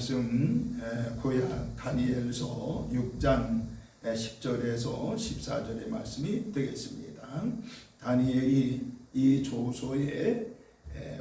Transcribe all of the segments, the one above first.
말씀 고약 다니엘서 6장 10절에서 14절의 말씀이 되겠습니다. 다니엘이 이 조소에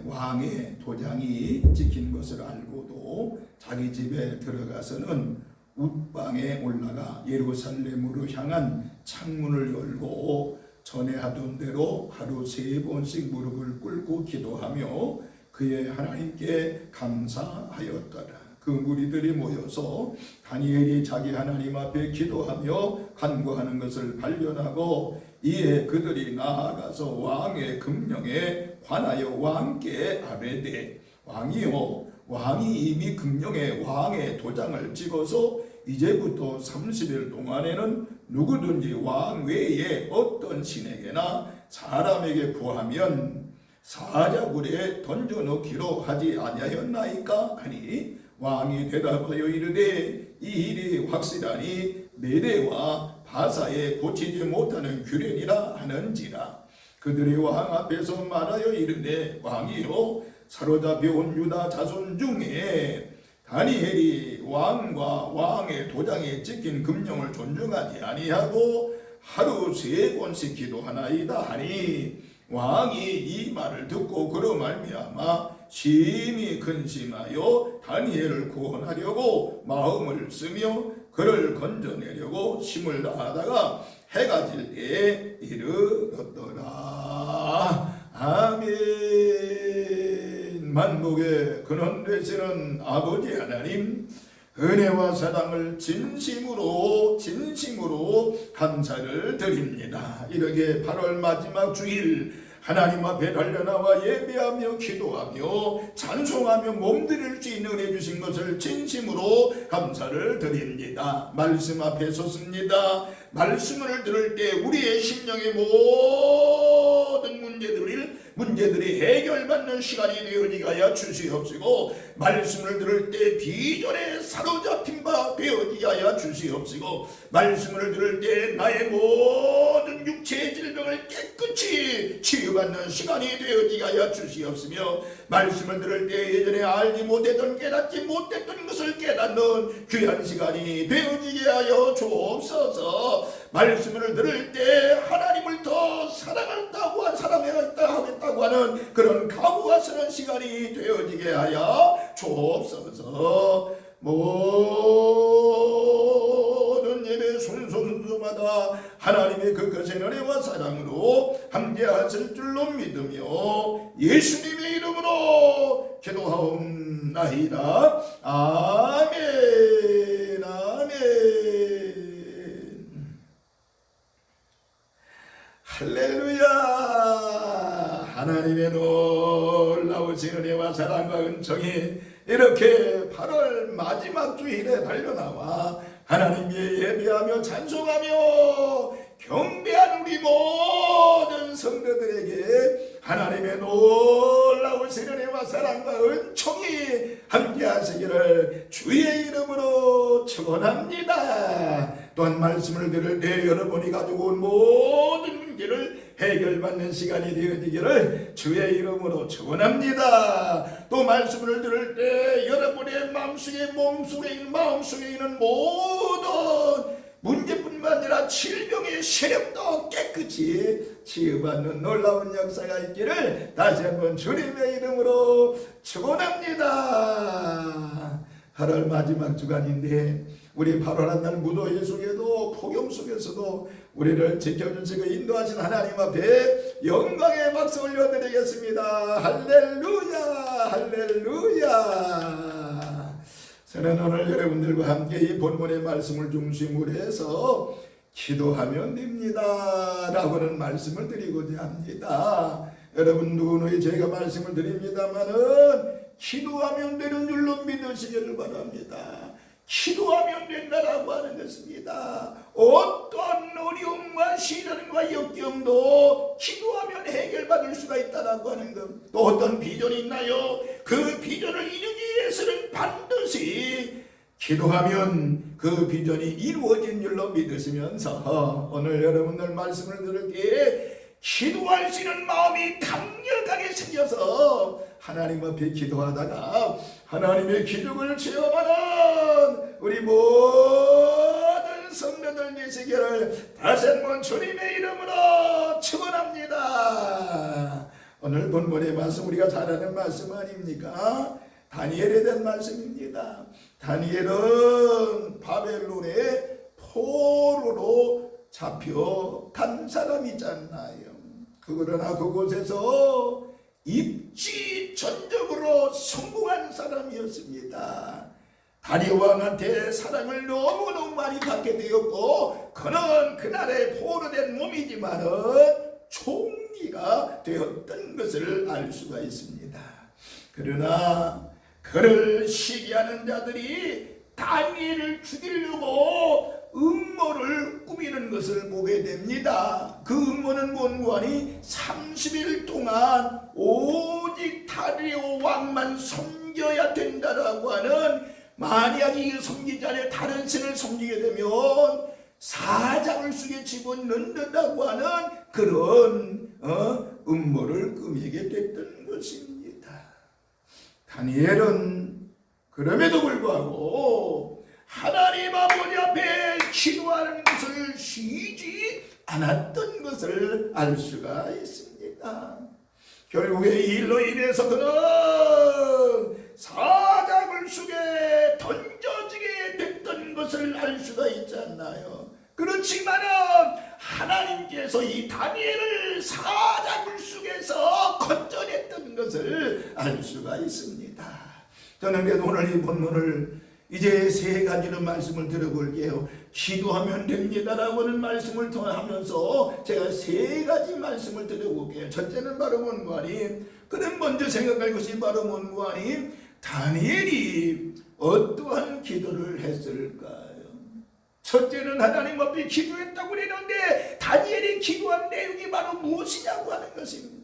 왕의 도장이 찍힌 것을 알고도 자기 집에 들어가서는 웃방에 올라가 예루살렘으로 향한 창문을 열고 전에 하던 대로 하루 세 번씩 무릎을 꿇고 기도하며 그의 하나님께 감사하였더라. 그 무리들이 모여서 다니엘이 자기 하나님 앞에 기도하며 간구하는 것을 발견하고 이에 그들이 나아가서 왕의 금령에 관하여 왕께 아뢰되 왕이요 왕이 이미 금령에 왕의 도장을 찍어서 이제부터 30일 동안에는 누구든지 왕 외에 어떤 신에게나 사람에게 구하면 사자굴에 던져놓기로 하지 아니하였나이까 하니 왕이 대답하여 이르되 이 일이 확실하니 메대와 바사에 고치지 못하는 규례니라 하는지라. 그들이 왕 앞에서 말하여 이르되 왕이요 사로잡혀 온 유다 자손 중에 다니엘이 왕과 왕의 도장에 찍힌 금령을 존중하지 아니하고 하루 세 번씩 기도하나이다 하니 왕이 이 말을 듣고 그로 말미암아 심히 근심하여 다니엘을 구원하려고 마음을 쓰며 그를 건져내려고 힘을 다하다가 해가 질 때에 이르렀더라 아멘 만복의 근원 되시는 아버지 하나님 은혜와 사랑을 진심으로 진심으로 감사를 드립니다. 이렇게 8월 마지막 주일 하나님 앞에 달려나와 예배하며 기도하며 찬송하며 몸드릴 수 있는 은혜 주신 것을 진심으로 감사를 드립니다. 말씀 앞에 섰습니다. 말씀을 들을 때 우리의 심령의 모든 문제들을 문제들이 해결받는 시간이 되어지게 하여 주시옵시고 말씀을 들을 때 비전에 사로잡힌 바 되어지게 하여 주시옵시고 말씀을 들을 때 나의 모든 육체의 질병을 깨끗이 치유받는 시간이 되어지게 하여 주시옵시며 말씀을 들을 때 예전에 알지 못했던 깨닫지 못했던 것을 깨닫는 귀한 시간이 되어지게 하여 주옵소서. 말씀을 들을 때 하나님을 더 사랑한다고 사랑해야겠다 하겠다고 하는 그런 각오가 서는 시간이 되어지게 하여 주옵소서 모든 예배 순서순서마다 하나님의 그 거센 은혜와 사랑으로 함께 하실 줄로 믿으며 예수님의 이름으로 기도하옵나이다. 아멘. 아멘. 할렐루야. 하나님의 놀라우신 은혜와 사랑과 은총이 이렇게 8월 마지막 주일에 달려나와 하나님께 예배하며 찬송하며 경배한 우리 모든 성도들에게 하나님의 놀라우신 은혜와 사랑과 은총이 함께 하시기를 주의 이름으로 축원합니다. 또한 말씀을 들을 때 여러분이 가지고 온 모든 문제를 해결받는 시간이 되어지기를 주의 이름으로 축원합니다. 또 말씀을 들을 때 여러분의 마음속에 몸속에 마음속에 있는 모든 문제 뿐만 아니라 질병의 세력도 깨끗이 치유받는 놀라운 역사가 있기를 다시 한번 주님의 이름으로 축원합니다. 8월 마지막 주간인데 우리 8월 한 날 무더위 속에도 폭염 속에서도 우리를 지켜주시고 인도하신 하나님 앞에 영광의 박수 올려드리겠습니다. 할렐루야 할렐루야 저는 오늘 여러분들과 함께 이 본문의 말씀을 중심으로 해서 기도하면 됩니다. 라고는 말씀을 드리고자 합니다. 여러분 누구누이 제가 말씀을 드립니다마는 기도하면 되는 줄로 믿으시기를 바랍니다 기도하면 된다라고 하는 것입니다. 어떤 어려움과 시련과 역경도 기도하면 해결받을 수가 있다라고 하는 것. 또 어떤 비전이 있나요? 그 비전을 이루기 위해서는 반드시 기도하면 그 비전이 이루어진 줄로 믿으시면서 오늘 여러분들 말씀을 들을 때 기도할 수 있는 마음이 강력하게 생겨서 하나님 앞에 기도하다가 하나님의 기둥을 체험하는 우리 모든 성도들 되시기를 다시 한번 주님의 이름으로 축원합니다. 오늘 본문의 말씀 우리가 잘 아는 말씀 아닙니까? 다니엘에 대한 말씀입니다. 다니엘은 바벨론의 포로로 잡혀간 사람이잖아요. 그러나 그곳에서 입지 전적으로 성공한 사람이었습니다. 다리 왕한테 사랑을 너무너무 많이 받게 되었고 그는 그날의 포로된 몸이지만은 총리가 되었던 것을 알 수가 있습니다. 그러나 그를 시기하는 자들이 다니엘을 죽이려고 음모를 꾸미는 것을 보게 됩니다. 그 음모는 뭔고하니 30일 동안 오직 다리오 왕만 섬겨야 된다라고 하는 만약 이 섬기지 않아 다른 신을 섬기게 되면 사장을 속에 집어넣는다고 하는 그런 어, 음모를 꾸미게 됐던 것입니다. 다니엘은 그럼에도 불구하고 하나님 아버지 앞에 기도하는 것을 쉬지 않았던 것을 알 수가 있습니다. 결국에 이 일로 인해서 그는 사자굴 속에 던져지게 됐던 것을 알 수가 있잖아요. 그렇지만은 하나님께서 이 다니엘을 사자굴 속에서 건져냈던 것을 알 수가 있습니다. 저는 그래도 오늘 이 본문을 이제 세 가지로 말씀을 들어볼게요. 기도하면 됩니다라고 하는 말씀을 통하면서 제가 세 가지 말씀을 드려볼게요. 첫째는 바로 뭔가니? 그는 먼저 생각할 것이 바로 뭔가니? 다니엘이 어떠한 기도를 했을까요? 첫째는 하나님 앞에 기도했다고 그랬는데 다니엘이 기도한 내용이 바로 무엇이냐고 하는 것입니다.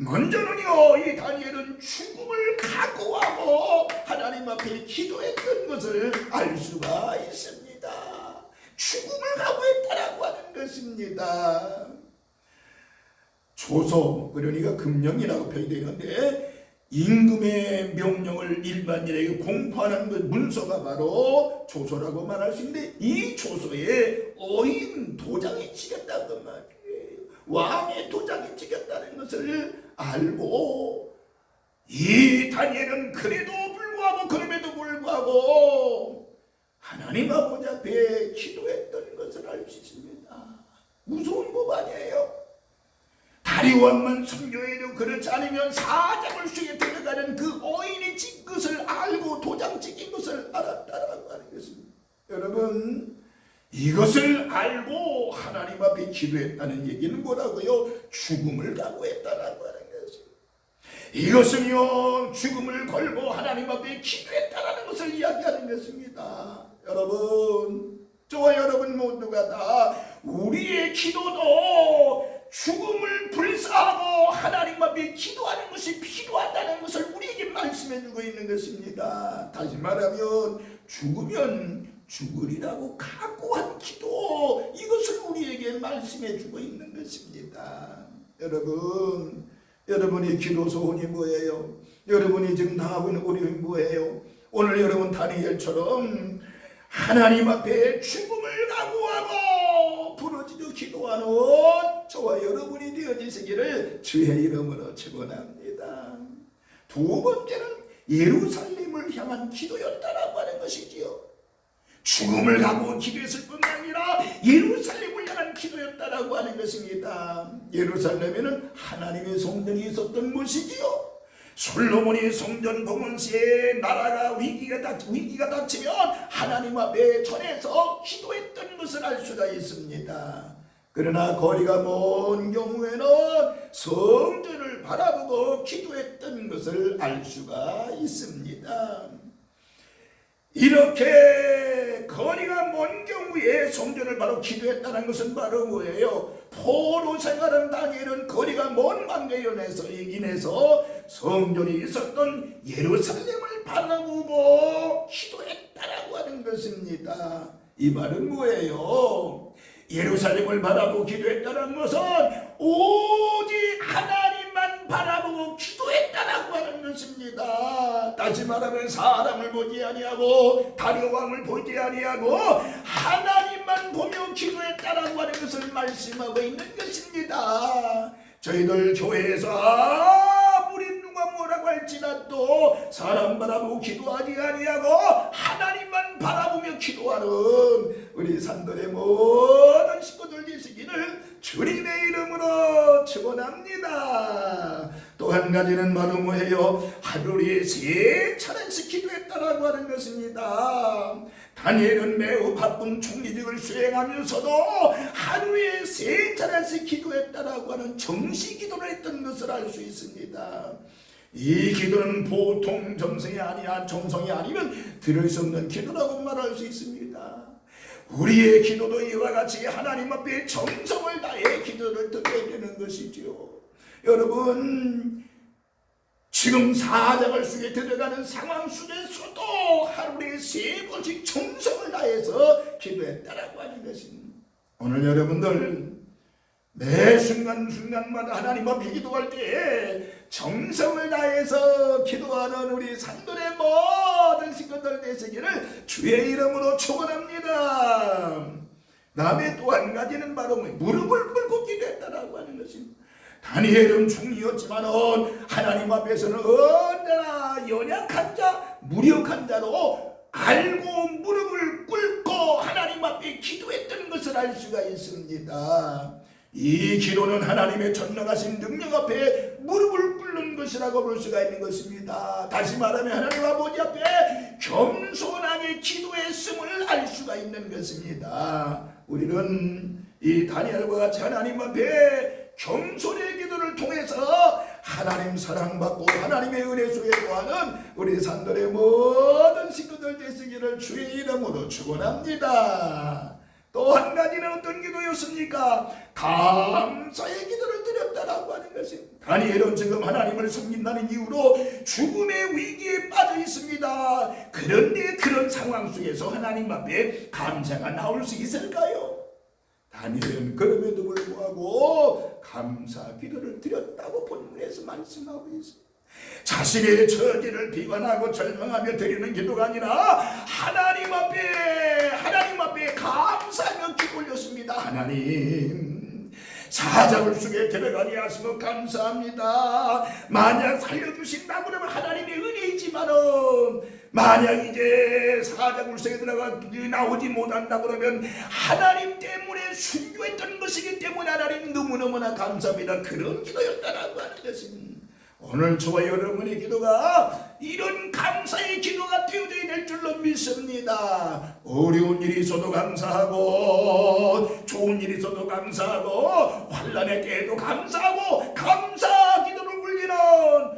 먼저는요, 이 다니엘은 죽음을 각오하고 하나님 앞에 기도했던 것을 알 수가 있습니다. 죽음을 각오했다라고 하는 것입니다. 조서, 그러니까 금령이라고 표현되어 있는데, 임금의 명령을 일반인에게 공포하는 그 문서가 바로 조서라고 말할 수 있는데, 이 조서에 어인 도장이 찍혔다고 말이에요. 왕의 도장이 찍혔다는 것을 알고 이 다니엘은 그래도 불구하고 그럼에도 불구하고 하나님 아버지 앞에 기도했던 것을 알 수 있습니다. 무서운 법 아니에요? 다리왕만 섬겨해도 그렇지 않으면 사장을 속에 들어가는 그 어인이 찍 것을 알고 도장 찍힌 것을 알았다라고 하는 것입니다. 여러분 이것을 알고 하나님 앞에 기도했다는 얘기는 뭐라고요? 죽음을 각오했다라고. 이것은요 죽음을 걸고 하나님 앞에 기도했다라는 것을 이야기하는 것입니다. 여러분 저와 여러분 모두가 다 우리의 기도도 죽음을 불사하고 하나님 앞에 기도하는 것이 필요하다는 것을 우리에게 말씀해 주고 있는 것입니다. 다시 말하면 죽으면 죽으리라고 각오한 기도 이것을 우리에게 말씀해 주고 있는 것입니다. 여러분 여러분의 기도 소원이 뭐예요? 여러분이 지금 당하고 있는 어려움이 뭐예요? 오늘 여러분 다니엘처럼 하나님 앞에 죽음을 각오하고 부르짖어 기도하는 저와 여러분이 되어지시기를 주의 이름으로 축원합니다. 두 번째는 예루살렘을 향한 기도였다라고 하는 것이지요. 죽음을 가고 기도했을 뿐만 아니라 예루살렘을 향한 기도였다라고 하는 것입니다. 예루살렘에는 하나님의 성전이 있었던 곳이지요. 솔로몬이 성전 봉헌 시에 나라가 위기가 닥 위기가 닥치면 하나님 앞에 전해서 기도했던 것을 알 수가 있습니다. 그러나 거리가 먼 경우에는 성전을 바라보고 기도했던 것을 알 수가 있습니다. 이렇게 거리가 먼 경우에 성전을 바로 기도했다는 것은 바로 뭐예요? 포로 생활한 다니엘은 거리가 먼 관계로 인해서 성전이 있었던 예루살렘을 바라보고 기도했다라고 하는 것입니다. 이 말은 뭐예요? 예루살렘을 바라보고 기도했다는 것은 오직 하나님만 바라보고 기도 했다라고 하는 것입니다. 다시 말하면 사람을 보지 아니하고 다리 왕을 보지 아니하고 하나님만 보며 기도했다라고 하는 것을 말씀하고 있는 것입니다. 저희들 교회에서 할지라도 사람 바라보고 기도하지 아니하고 하나님만 바라보며 기도하는 우리 산돌의 모든 식구들 되시기를 주님의 이름으로 축원합니다. 또 한 가지는 바로 뭐예요? 하루에 세 차례씩 기도했다라고 하는 것입니다. 다니엘은 매우 바쁜 총리직을 수행하면서도 하루에 세 차례씩 기도했다라고 하는 정시 기도를 했던 것을 알 수 있습니다. 이 기도는 보통 정성이 아니야 정성이 아니면 들을 수 없는 기도라고 말할 수 있습니다. 우리의 기도도 이와 같이 하나님 앞에 정성을 다해 기도를 드려야 되는 것이지요. 여러분 지금 사자굴 속에 들어가는 상황 속에서도 하루에 세 번씩 정성을 다해서 기도했다라고 하는 것입니다. 오늘 여러분들 매 순간순간마다 하나님 앞에 기도할 때 정성을 다해서 기도하는 우리 산돌의 모든 식구들 되시기를 주의 이름으로 축원합니다. 다음에 또 한 가지는 바로 무릎을 꿇고 기도했다라고 하는 것입니다. 다니엘은 중이었지만은 하나님 앞에서는 언제나 연약한 자, 무력한 자로 알고 무릎을 꿇고 하나님 앞에 기도했던 것을 알 수가 있습니다. 이 기도는 하나님의 전능하신 능력 앞에 무릎을 꿇는 것이라고 볼 수가 있는 것입니다. 다시 말하면 하나님 아버지 앞에 겸손하게 기도했음을 알 수가 있는 것입니다. 우리는 이 다니엘과 같이 하나님 앞에 겸손의 기도를 통해서 하나님 사랑받고 하나님의 은혜 속에 거하는 우리 산돌의 모든 식구들 되시기를 주의 이름으로 축원합니다. 또 한 가지는 어떤 기도였습니까? 감사의 기도를 드렸다라고 하는 것입니다. 다니엘은 지금 하나님을 섬긴다는 이유로 죽음의 위기에 빠져 있습니다. 그런데 그런 상황 속에서 하나님 앞에 감사가 나올 수 있을까요? 다니엘은 그럼에도 불구하고 감사 기도를 드렸다고 본문에서 말씀하고 있습니다. 자신의 처지를 비관하고 절망하며 드리는 기도가 아니라 하나님 앞에 하나님 앞에 감사하며 기도 올렸습니다. 하나님 사자굴 속에 들어가게 하시고 감사합니다. 만약 살려주신다 그러면 하나님의 은혜이지만은 만약 이제 사자굴 속에 들어가 나오지 못한다 그러면 하나님 때문에 순교했던 것이기 때문에 하나님 너무너무나 감사합니다. 그런 기도였다라고 하는 것입니다. 오늘 저와 여러분의 기도가 이런 감사의 기도가 되어져야 될 줄로 믿습니다. 어려운 일이 있어도 감사하고 좋은 일이 있어도 감사하고 환란의 때에도 감사하고 감사 기도를 올리는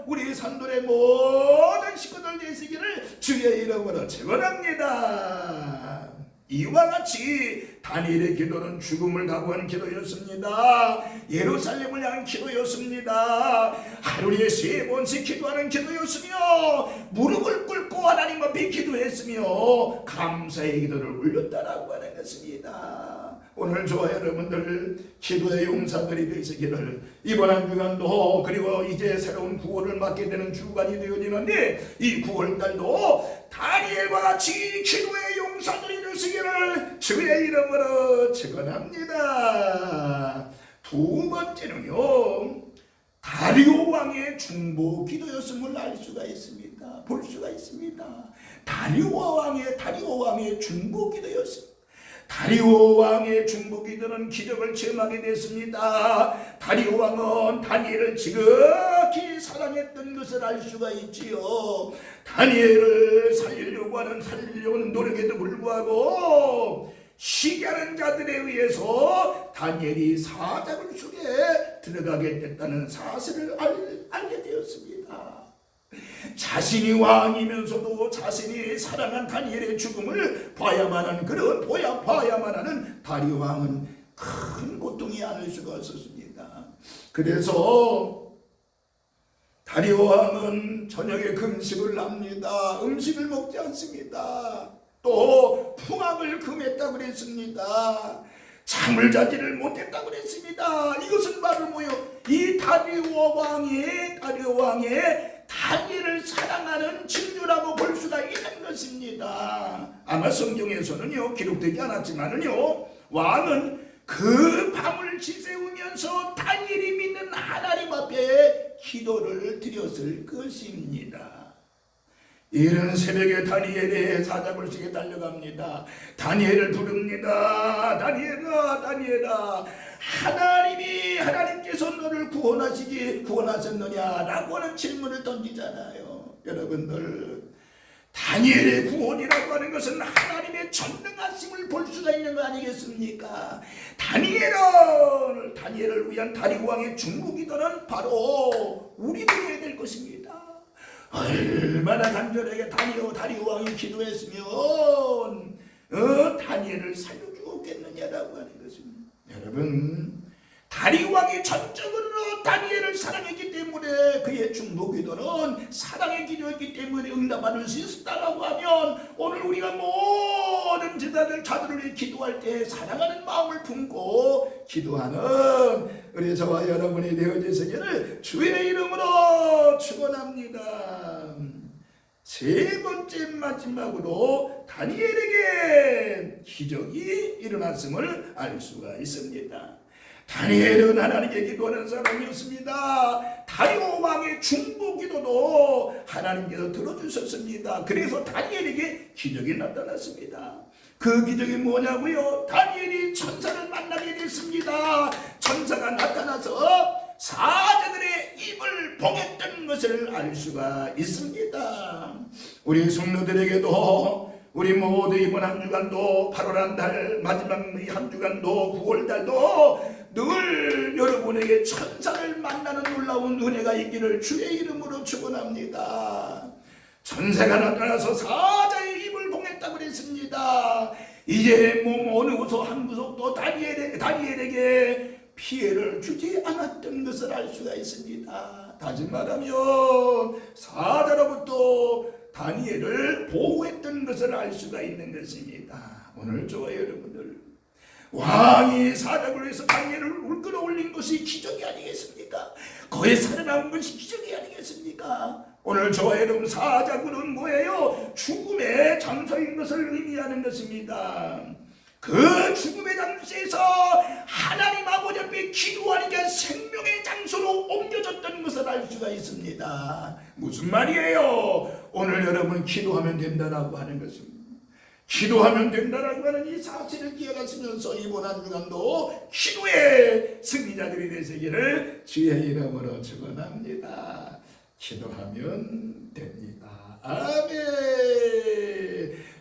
우리 산돌의 모든 식구들 되시기를 주의 이름으로 축원합니다. 이와 같이 다니엘의 기도는 죽음을 각오한 기도였습니다. 예루살렘을 향한 기도였습니다. 하루에 세 번씩 기도하는 기도였으며 무릎을 꿇고 하나님 앞에 기도했으며 감사의 기도를 올렸다라고 하는 것입니다. 오늘 저와 여러분들 기도의 용사들이 되시기를 이번 한 주간도 그리고 이제 새로운 구호를 맞게 되는 주간이 되어지는데 이 9월달도 다니엘과 같이 기도의 용사들이 되시기를 주의 이름으로 축원합니다. 두 번째는요. 다리오 왕의 중보 기도였음을 알 수가 있습니다. 볼 수가 있습니다. 다리오 왕의 다리오 왕의 중보 기도였습니다. 다리오 왕의 기도는 기적을 체험하게 됐습니다. 다리오 왕은 다니엘을 지극히 사랑했던 것을 알 수가 있지요. 다니엘을 살리려고 하는 살리려고 하는 노력에도 불구하고 시기하는 자들에 의해서 다니엘이 사자굴 속에 들어가게 됐다는 사실을 알, 알게 되었습니다. 자신이 왕이면서도 자신이 사랑한 다니엘의 죽음을 봐야만 하는 그런 보야 봐야만 하는 다리 왕은 큰 고통이 아닐 수가 없었습니다. 그래서 다리 왕은 저녁에 금식을 합니다. 음식을 먹지 않습니다. 또 풍악을 금했다 그랬습니다. 잠을 자지를 못했다고 그랬습니다. 이것은 바로 뭐요? 이 다리오 왕의 다리오 왕의 다니엘을 사랑하는 친구라고 볼 수가 있는 것입니다. 아마 성경에서는요 기록되지 않았지만은요 왕은 그 밤을 지새우면서 다니엘이 믿는 하나님 앞에 기도를 드렸을 것입니다. 이른 새벽에 다니엘의 사자굴식에 달려갑니다. 다니엘을 부릅니다. 다니엘아, 다니엘아, 하나님이 하나님께서 너를 구원하시기 구원하셨느냐라고 하는 질문을 던지잖아요. 여러분들 다니엘의 구원이라고 하는 것은 하나님의 전능하심을 볼 수가 있는 거 아니겠습니까? 다니엘을 다니엘을 위한 다리왕의 중국이더는 바로 우리들이 해야 될 것입니다. 얼마나 간절하게 다니오 다리왕이 기도했으면 어, 다니엘을 살려주었겠느냐라고 하는 것입니다. 여러분 다리왕이 전적으로 다니엘을 사랑했기 때문에 그의 중보 기도는 사랑의 기도였기 때문에 응답받을 수 있었다라고 하면 오늘 우리가 모든 제자들 자들을 위해 기도할 때 사랑하는 마음을 품고 기도하는 우리 저와 여러분이 되어지시기를 주의 이름으로 축원합니다. 세 번째 마지막으로 다니엘에게 기적이 일어났음을 알 수가 있습니다. 다니엘은 하나님께 기도하는 사람이었습니다. 다리오 왕의 중보 기도도 하나님께서 들어주셨습니다. 그래서 다니엘에게 기적이 나타났습니다. 그 기적이 뭐냐고요? 다니엘이 천사를 만나게 됐습니다. 천사가 나타나서 사자들의 입을 봉했던 것을 알 수가 있습니다. 우리 성도들에게도 우리 모두 이번 한 주간도 8월 한 달 마지막 이한 주간도 9월 달도 늘 여러분에게 천사를 만나는 놀라운 은혜가 있기를 주의 이름으로 축원합니다. 천사가 나타나서 사자의 입을 봉했다고 그랬습니다. 이제 몸 어느 곳도 한 구석도 다니엘에게, 다니엘에게 피해를 주지 않았던 것을 알 수가 있습니다. 다시 말하면 사자로부터 다니엘을 보호했던 것을 알 수가 있는 것입니다. 오늘 저와 여러분들 왕이 사자굴 에서 다니엘을 울끌어 올린 것이 기적이 아니겠습니까? 거의 살아남은 것이 기적이 아니겠습니까? 오늘 저와 여러분 사자굴은 뭐예요? 죽음의 장소인 것을 의미하는 것입니다. 그 죽음의 장소에서 하나님 아버지 앞에 기도하니까 생명의 장소로 옮겨졌던 것을 알 수가 있습니다. 무슨 말이에요? 오늘 여러분 기도하면 된다라고 하는 것입니다. 기도하면 된다라고 하는 이 사실을 기억하시면서 이번 한 주간도 기도의 승리자들이 되시기를 주의 이름으로 축원합니다. 기도하면 됩니다. 아멘.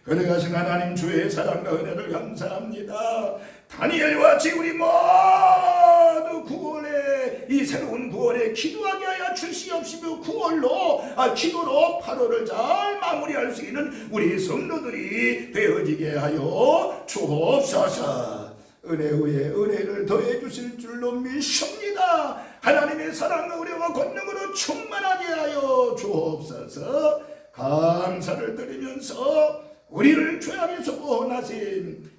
그러가신 하나님 주의 사랑과 은혜를 감사합니다. 다니엘과 같이 우리 모두 구원의 이 새로운 구원에 기도하게 하여 주시옵시며 구원로 아, 기도로 8월을 잘 마무리할 수 있는 우리 성도들이 되어지게 하여 주옵소서. 은혜 위에 은혜를 더해 주실 줄로 믿습니다. 하나님의 사랑과 은혜와 권능으로 충만하게 하여 주옵소서. 감사를 드리면서 우리를 죄악에서 구원하신